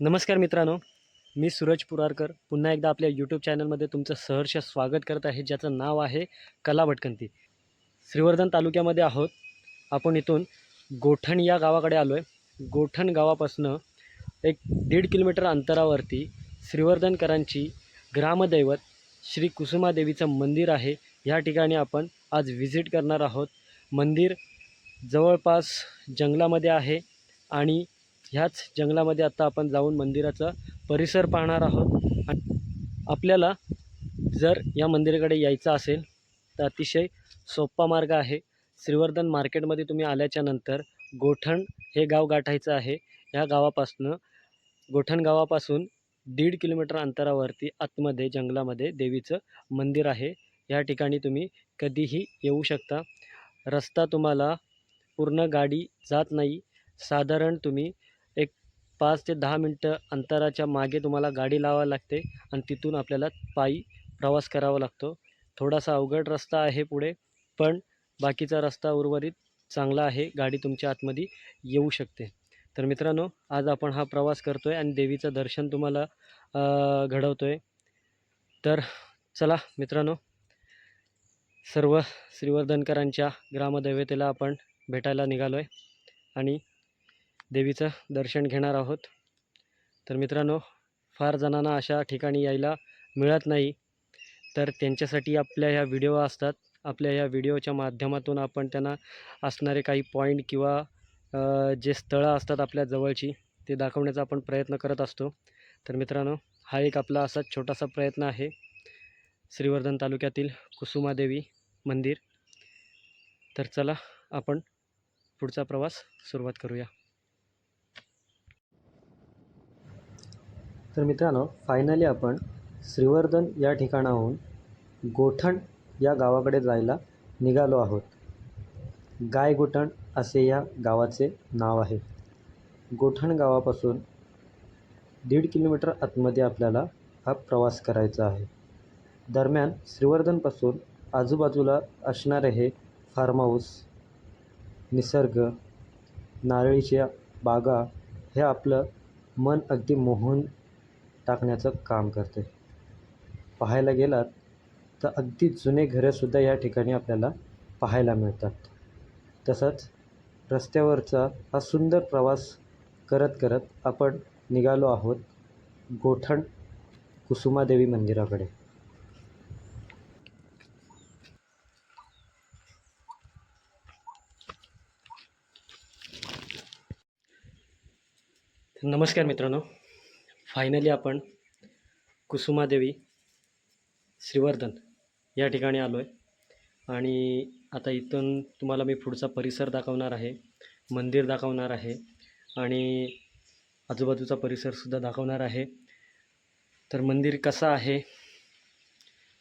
नमस्कार मित्रांनो मी सूरज पुरारकर. पुन्हा एकदा आपल्या यूट्यूब चॅनलमध्ये तुमचं सहर्ष स्वागत करत आहे ज्याचं नाव आहे कला भटकंती. श्रीवर्धन तालुक्यामध्ये आहोत. आपण इथून गोठण या गावाकडे आलो आहे गोठण गावापासनं एक दीड किलोमीटर अंतरावरती श्रीवर्धनकरांची ग्रामदैवत श्री कुसुमादेवीचं मंदिर आहे. ह्या ठिकाणी आपण आज व्हिजिट करणार आहोत. मंदिर जवळपास जंगलामध्ये आहे आणि ह्याच जंगलामध्ये आता आपण जाऊन मंदिराचा परिसर पाहणार आहोत. आणि आपल्याला जर या मंदिराकडे यायचं असेल तर अतिशय सोपा मार्ग आहे. श्रीवर्धन मार्केटमध्ये तुम्ही आल्याच्यानंतर गोठण हे गाव गाठायचं आहे. ह्या गावापासनं गोठण गावापासून दीड किलोमीटर अंतरावरती आतमध्ये जंगलामध्ये देवीचं मंदिर आहे. या ठिकाणी तुम्ही कधीही येऊ शकता. रस्ता तुम्हाला पूर्ण गाडी जात नाही. साधारण तुम्ही पाच ते दहा मिनटं अंतराच्या मागे तुम्हाला गाडी लावावी लागते आणि तिथून आपल्याला पायी प्रवास करावा लागतो. थोडासा अवघड रस्ता आहे पुढे पण बाकीचा रस्ता उर्वरित चांगला आहे. गाडी तुमच्या आतमध्ये येऊ शकते. तर मित्रांनो आज आपण हा प्रवास करतो आहे आणि देवीचं दर्शन तुम्हाला घडवतो आहे तर चला मित्रांनो सर्व श्रीवर्धनकरांच्या ग्रामदैवतेला आपण भेटायला निघालो आहे आणि देवीचं दर्शन घेणार आहोत. तर मित्रांनो फार जणांना अशा ठिकाणी यायला मिळत नाही. तर त्यांच्यासाठी आपल्या ह्या व्हिडिओ असतात. आपल्या ह्या व्हिडिओच्या माध्यमातून आपण त्यांना असणारे काही पॉईंट किंवा जे स्थळं असतात आपल्या जवळची ते दाखवण्याचा आपण प्रयत्न करत असतो. तर मित्रांनो हा एक आपला असा छोटासा प्रयत्न आहे. श्रीवर्धन तालुक्यातील कुसुमादेवी मंदिर. तर चला आपण पुढचा प्रवास सुरुवात करूया. तर मित्रांनो फायनली आपण श्रीवर्धन या ठिकाणाहून गोठण या गावाकडे जायला निघालो आहोत. गायगोठण असे या गावाचे नाव आहे. गोठण गावापासून दीड किलोमीटर आतमध्ये आपल्याला हा प्रवास करायचा आहे. दरम्यान श्रीवर्धनपासून आजूबाजूला असणारे हे फार्म हाऊस निसर्ग नारळीच्या बागा हे आपलं मन अगदी मोहून टाकण्याचं काम करते. पाहायला गेलात तर अगदी जुने घरंसुद्धा या ठिकाणी आपल्याला पाहायला मिळतात. तसंच रस्त्यावरचा हा सुंदर प्रवास करत करत आपण निघालो आहोत गोठण कुसुमादेवी मंदिराकडे. नमस्कार मित्रांनो. फायनली आपण कुसुमादेवी श्रीवर्धन या ठिकाणी आलो आहे आणि आता इथून तुम्हाला मी पुढचा परिसर दाखवणार आहे मंदिर दाखवणार आहे आणि आजूबाजूचा परिसरसुद्धा दाखवणार आहे. तर मंदिर कसं आहे?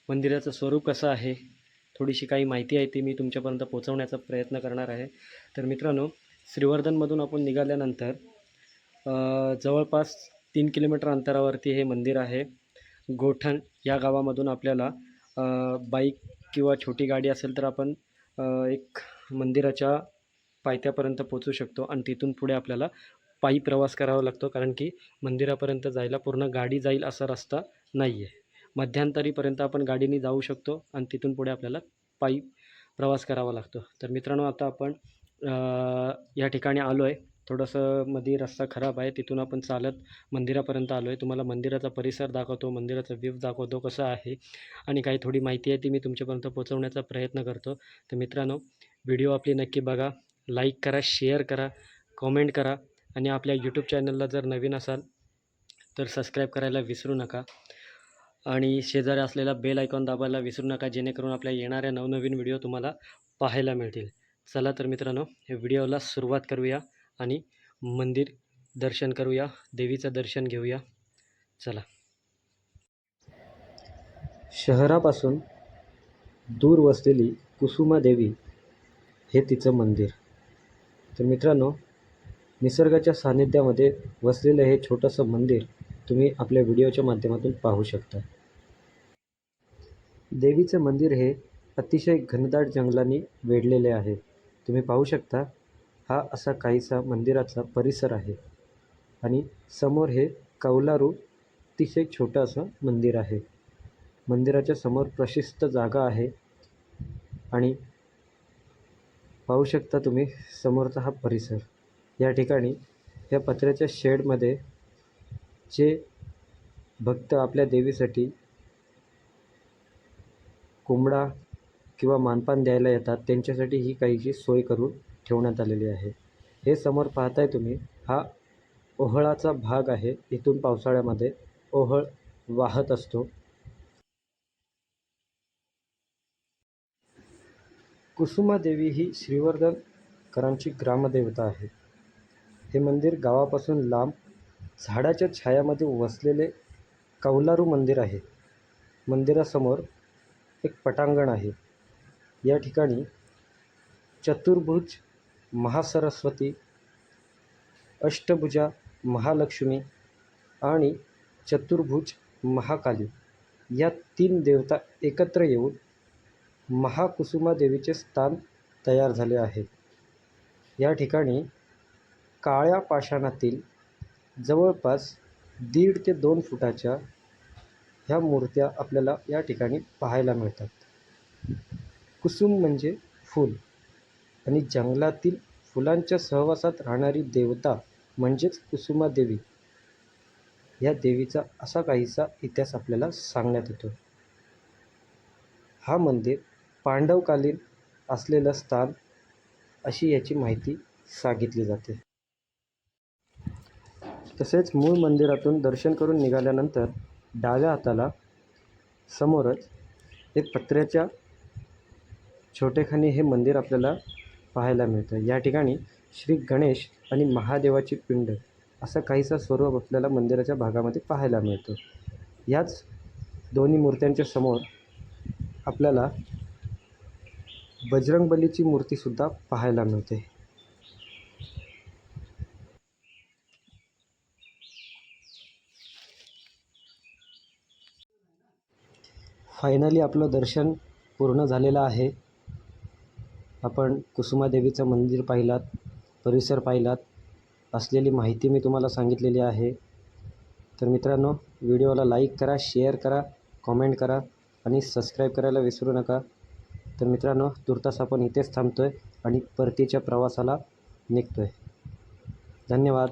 मंदिराचं स्वरूप कसं आहे? थोडीशी काही माहिती आहे ती मी तुमच्यापर्यंत पोहोचवण्याचा प्रयत्न करणार आहे. तर मित्रांनो श्रीवर्धनमधून आपण निघाल्यानंतर जवळपास तीन किलोमीटर अंतरावरती हे मंदिर आहे. गोठण या गावामधून आपल्याला बाईक किंवा छोटी गाडी असेल तर आपण एक मंदिराच्या पायथ्यापर्यंत पोचू शकतो आणि तिथून पुढे आपल्याला पायी प्रवास करावा लागतो कारण की मंदिरापर्यंत जायला पूर्ण गाडी जाईल असा रस्ता नाही आहे मध्यंतरीपर्यंत आपण गाडीने जाऊ शकतो आणि तिथून पुढे आपल्याला पायी प्रवास करावा लागतो. तर मित्रांनो आता आपण या ठिकाणी आलो आहे थोडंसं मध्ये रस्ता खराब आहे तिथून आपण चालत मंदिरापर्यंत आलो आहे तुम्हाला मंदिराचा परिसर दाखवतो मंदिराचा व्ह्यू दाखवतो कसं आहे. आणि काही थोडी माहिती आहे ती मी तुमच्यापर्यंत पोचवण्याचा प्रयत्न करतो. तर मित्रांनो व्हिडिओ आपली नक्की बघा. लाईक करा शेअर करा कॉमेंट करा. आणि आपल्या यूट्यूब चॅनलला जर नवीन असाल तर सबस्क्राईब करायला विसरू नका. आणि शेजारी असलेला बेल आयकॉन दाबायला विसरू नका जेणेकरून आपल्या येणाऱ्या नवनवीन व्हिडिओ तुम्हाला पाहायला मिळतील. चला तर मित्रांनो या व्हिडिओला सुरुवात करूया. आणि मंदिर दर्शन करूया देवीचं दर्शन घेऊया. चला. शहरापासून दूर वसलेली कुसुमा देवी हे तिचं मंदिर. तर मित्रांनो निसर्गाच्या सान्निध्यामध्ये वसलेलं हे छोटंसं मंदिर तुम्ही आपल्या व्हिडिओच्या माध्यमातून पाहू शकता. देवीचं मंदिर हे अतिशय घनदाट जंगलांनी वेढलेले आहे. तुम्ही पाहू शकता हा असा काहीसा मंदिराचा परिसर आहे. आणि समोर हे कौलारू अतिशय छोटं असं मंदिर आहे. मंदिराच्या समोर प्रशस्त जागा आहे. आणि पाहू शकता तुम्ही समोरचा हा परिसर. या ठिकाणी या पत्र्याच्या शेडमध्ये जे भक्त आपल्या देवीसाठी कोंबडा किंवा मानपान द्यायला येतात त्यांच्यासाठी ही काहीशी सोय करून ठेवण्यात आलेली आहे. हे समोर पाहताय तुम्ही हा ओहळाचा भाग आहे. इथून पावसाळ्यामध्ये ओहळ वाहत असतो. कुसुमादेवी ही श्रीवर्धनकरांची ग्रामदेवता आहे. हे मंदिर गावापासून लांब झाडाच्या छायामध्ये वसलेले कौलारू मंदिर आहे. मंदिरासमोर एक पटांगण आहे. या ठिकाणी चतुर्भुज महासरस्वती अष्टभुजा महालक्ष्मी आणि चतुर्भुज महाकाली. या तीन देवता एकत्र येऊन महाकुसुमादेवीचे स्थान तयार झाले आहे. या ठिकाणी काळ्या पाषाणातील जवळपास दीड ते दोन फुटाच्या ह्या मूर्त्या आपल्याला या ठिकाणी पाहायला मिळतात. कुसुम म्हणजे फूल. आणि जंगलातील फुलांच्या सहवासात राहणारी देवता म्हणजेच कुसुमादेवी या देवीचा असा काहीसा इतिहास आपल्याला सांगण्यात येतो. हा मंदिर पांडवकालीन असलेलं स्थान अशी याची माहिती सांगितली जाते. तसेच मूळ मंदिरातून दर्शन करून निघाल्यानंतर डाव्या हाताला समोरच एक पत्र्याच्या छोटेखानी हे मंदिर आपल्याला पाहायला मिळतं. या ठिकाणी श्री गणेश आणि महादेवाची पिंड असं काहीसा स्वरूप आपल्याला मंदिराच्या भागामध्ये पाहायला मिळतं. याच दोन्ही मूर्त्यांच्या समोर आपल्याला बजरंगबलीची मूर्तीसुद्धा पाहायला मिळते. फायनली आपलं दर्शन पूर्ण झालेलं आहे. आपण कुसुमादेवीचं मंदिर पाहिलात परिसर पाहिलात असलेली माहिती मी तुम्हाला सांगितलेली आहे. तर मित्रांनो व्हिडिओला लाईक करा शेअर करा कॉमेंट करा आणि सबस्क्राईब करायला विसरू नका. तर मित्रांनो तुर्तास आपण इथेच थांबतो आहे आणि परतीच्या प्रवासाला निघतो आहे धन्यवाद.